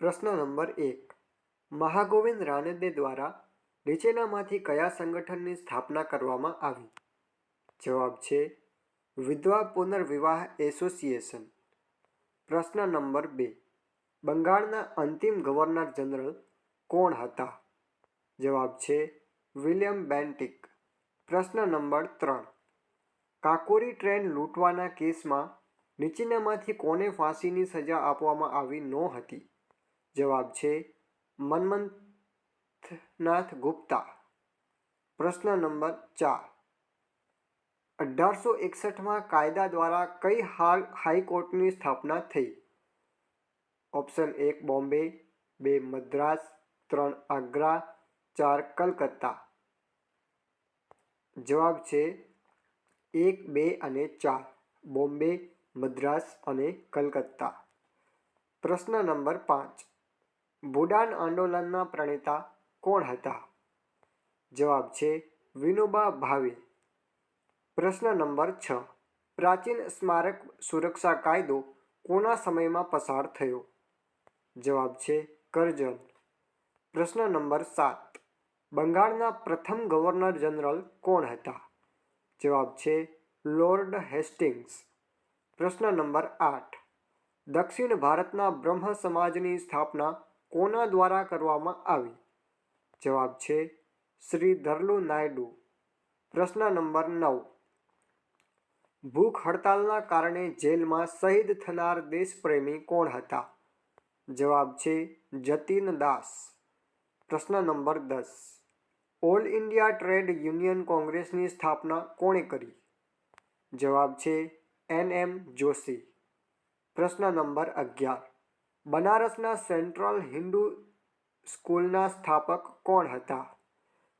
પ્રશ્ન નંબર એક. મહાગોવિંદ રાનડે દ્વારા નીચેનામાંથી કયા સંગઠનની સ્થાપના કરવામાં આવી? જવાબ છે, વિધવા પુનર્વિવાહ એસોસિએશન. પ્રશ્ન નંબર બે. બંગાળના અંતિમ ગવર્નર જનરલ કોણ હતા? જવાબ છે, વિલિયમ બેન્ટિક. પ્રશ્ન નંબર ત્રણ. કાકોરી ટ્રેન લૂંટવાના કેસમાં નીચેનામાંથી કોને ફાંસીની સજા આપવામાં આવી ન હતી? જવાબ છે મન્મથનાથ ગુપ્તા. પ્રશ્ન નંબર ચાર. અઢારસો એકસઠમાં કાયદા દ્વારા કઈ હાલ હાઈકોર્ટની સ્થાપના થઈ? ઓપ્શન એક બોમ્બે, બે મદ્રાસ, ત્રણ આગ્રા, ચાર કલકત્તા. જવાબ છે એક, બે અને ચાર, બોમ્બે, મદ્રાસ અને કલકત્તા. પ્રશ્ન નંબર પાંચ. ભૂડાન આંદોલનના પ્રણેતા કોણ હતા? જવાબ છે વિનોબા ભાવે પ્રશ્ન નંબર છ. પ્રાચીન સ્મારક સુરક્ષા કાયદો કોના સમયમાં પસાર થયો? જવાબ છે કરજણ. પ્રશ્ન નંબર સાત. બંગાળના પ્રથમ ગવર્નર જનરલ કોણ હતા? જવાબ છે લોર્ડ હેસ્ટિંગ્સ. પ્રશ્ન નંબર આઠ. દક્ષિણ ભારતના બ્રહ્મ સમાજની સ્થાપના કોના દ્વારા કરવામાં આવી? જવાબ છે શ્રી ધરલુ નાયડુ. પ્રશ્ન નંબર નવ. ભૂખ હડતાલના કારણે જેલમાં શહીદ થનાર દેશપ્રેમી કોણ હતા? જવાબ છે જતીન દાસ. પ્રશ્ન નંબર દસ. ઓલ ઇન્ડિયા ટ્રેડ યુનિયન કોંગ્રેસની સ્થાપના કોણે કરી? જવાબ છે એન એમ જોશી. પ્રશ્ન નંબર અગિયાર. બનારસના સેન્ટ્રલ હિન્દુ સ્કૂલના સ્થાપક કોણ હતા?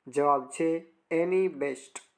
જવાબ છે એની બેસ્ટ.